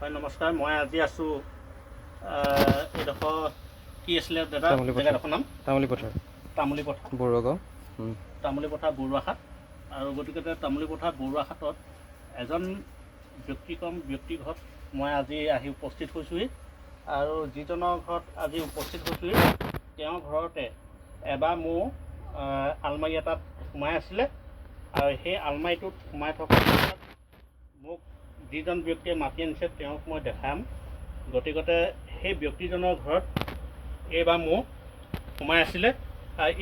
হয় নমস্কাৰ মই আজি আছোঁ এইডোখৰ কি আছিলে দাদা। জেগাডোখৰ নাম? তামুলী পথাৰ। তামুলী পথাৰ। বৰুৱাগাঁও। তামুলী পথাৰ বৰুৱাহাট আৰু গতিকে তামুলী পথাৰ বৰুৱাহাটত এজন ব্যক্তিক্ৰম ব্যক্তি ঘৰত মই আজি আহি উপস্থিত হৈছোঁহি। আৰু যিজনৰ ঘৰত আজি উপস্থিত হৈছোঁহি তেওঁৰ ঘৰতে এবাৰ মোৰ আলমাৰি এটাত সোমাই আছিলে। আৰু সেই আলমাৰিটোত সোমাই থকা মোক যিজন ব্যক্তিয়ে মাতি আনিছে, তেওঁক মই দেখাম। গতিকতে সেই ব্যক্তিজনৰ ঘৰত এইবাৰ মোৰ সোমাই আছিলে।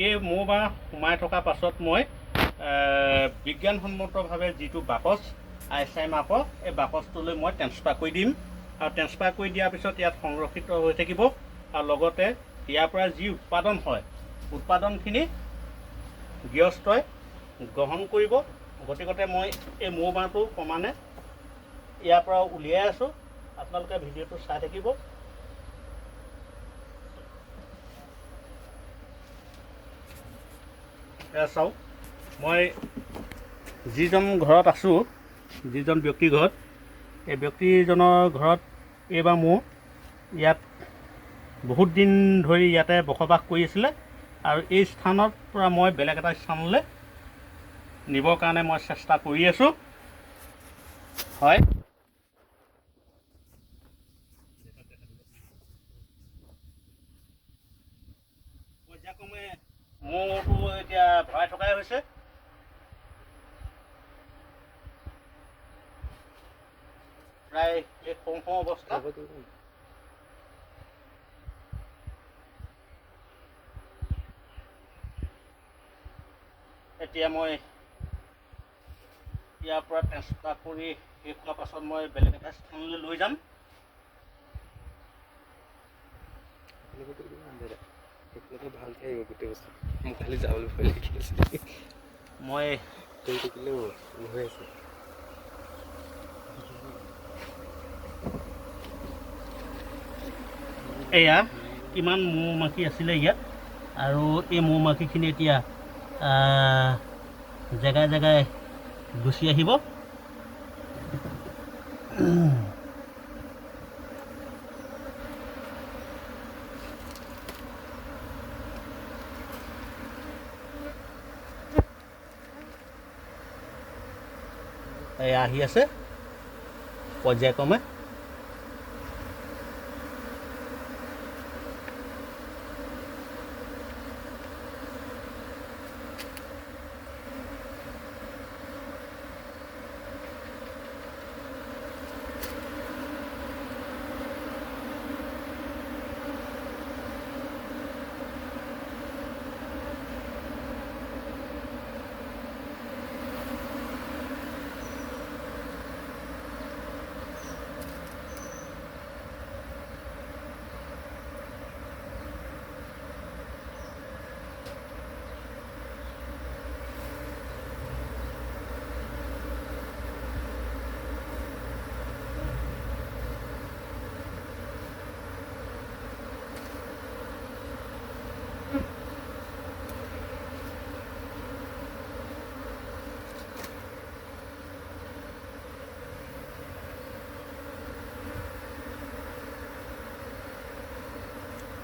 এই মোৰ বা সোমাই থকাৰ পাছত মই বিজ্ঞানসন্মতভাৱে যিটো বাকচ আই আই মাপৰ, এই বাকচটোলৈ মই ট্ৰেন্সফাৰ কৰি দিম। আৰু ট্ৰেন্সফাৰ কৰি দিয়াৰ পিছত ইয়াত সংৰক্ষিত হৈ থাকিব। আৰু লগতে ইয়াৰ পৰা যি উৎপাদন হয়, উৎপাদনখিনি গৃহস্থই গ্ৰহণ কৰিব। গতিকতে মই এই মৌ বাঁহটো সমানে ইয়াৰ পৰা উলিয়াই আছোঁ। আপোনালোকে ভিডিঅ'টো চাই থাকিব। চাওক মই যিজন ঘৰত আছোঁ যিজন ব্যক্তিৰ ঘৰত এই ব্যক্তিজনৰ ঘৰত এইবাৰ মোৰ ইয়াত বহুত দিন ধৰি ইয়াতে বসবাস কৰি আছিলে আৰু এই স্থানত পৰা মই বেলেগ এটা স্থানলৈ নিবৰ কাৰণে মই চেষ্টা কৰি আছোঁ। হয়। পৰ্যায়ক্ৰমে মোৰতো এতিয়া ভৰাই থকাই হৈছে। প্ৰায় এই সৰু সৰু অৱস্থা। এতিয়া মই ইয়াৰ পৰা ট্ৰেন্সফাৰ কৰি শেষ হোৱাৰ পাছত মই বেলেগ এটা স্থানলৈ লৈ যাম। গোটেই বস্তু। মোক খালি যাবলৈ ভয় লাগি মই কৰি হৈ আছে। এয়া কিমান মৌ মাখি আছিলে ইয়াত। আৰু এই মৌ মাখিখিনি এতিয়া জেগাই জেগাই গুচি আহিব। আহি আছে পৰ্যায়ক্ৰমে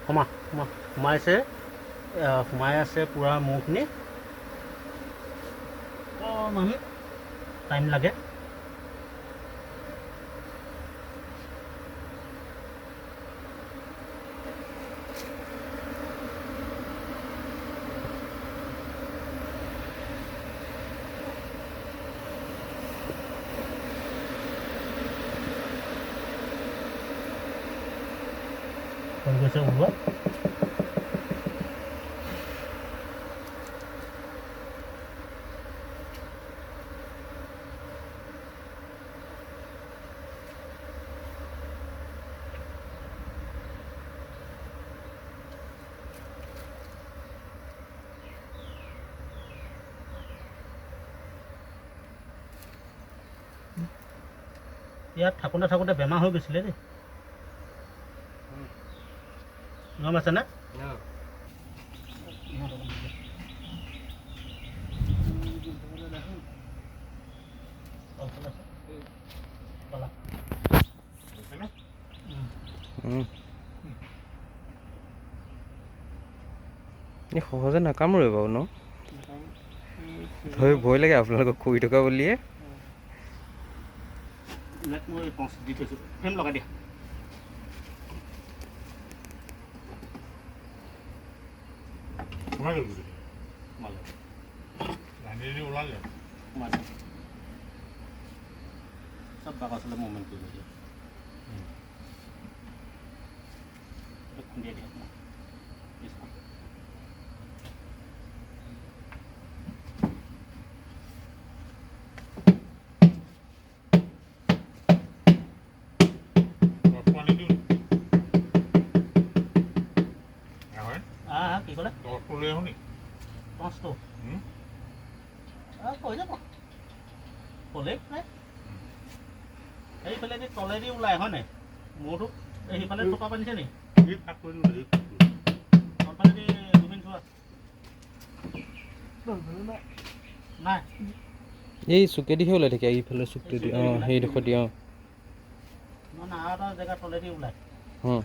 সোমা সোমা সোমাইছে আহ, সোমাই আছে পূৰা মৌখিনি অকণমান টাইম লাগে গৈছে ওলোৱা ইয়াত থাকোঁতে থাকোঁতে বেমাৰ হৈ গৈছিলে দেই। গম উম। এই সহজে নাকামোৰে বাৰু ন? ভয় ভয় লাগে আপোনালোকক কৰি থকা বুলিয়ে। कोणाकडे होते. मला. राणीने उलाले माझं सब बाबासाला मोमेंट केलं পলেক নে এইফালে যে তলেদি ওলাই হয় নাই? মূৰটো সেইফালে টোপা বান্ধিছে নি? তলফালেদি দুদিন চোৱা নাই। এই চুকেদিহে ওলাই থাকে এইফালে চুকটো দি অঁ সেইডোখৰ দি অঁ। নাহা এটা জেগা তলেদি ওলায় অঁ